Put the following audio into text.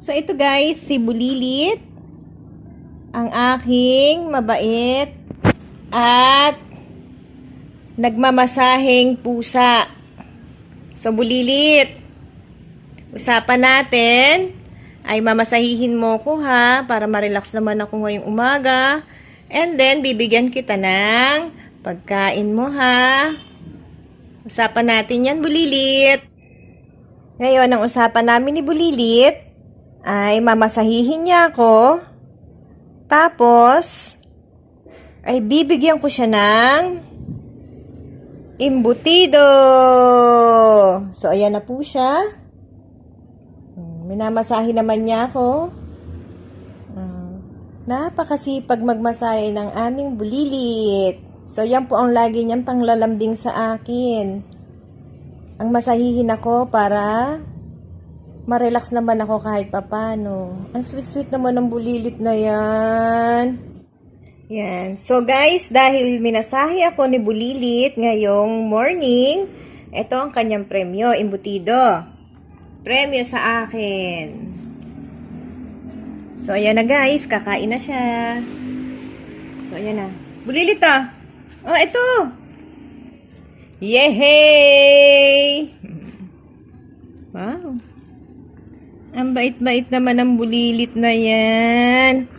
So ito guys, si Bulilit, ang aking mabait at nagmamasaheng pusa. So Bulilit, usapan natin ay mamasahihin mo ko ha para ma-relax naman ako ngayong umaga. And then bibigyan kita ng pagkain mo ha. Usapan natin yan, Bulilit. Ngayon, ang usapan namin ni Bulilit ay mamasahihin niya ako. Tapos, ay bibigyan ko siya ng imbutido. So, ayan na po siya. Minamasahe naman niya ako. Hmm, Napakasipag magmasahe ng aming bulilit. So, yan po ang lagi niyang panglalambing sa akin. Ang masahihin ako para ma-relax naman ako kahit papano. Ang sweet-sweet naman ng bulilit na yan. Yan. So guys, dahil minasahe ako ni Bulilit ngayong morning, ito ang kanyang premyo, imbutido. Premyo sa akin. So ayan na guys, kakain na siya. So ayan na. Bulilit ah. Oh, ito. Yehey! Wow. Ang bait-bait naman ng bulilit na yan.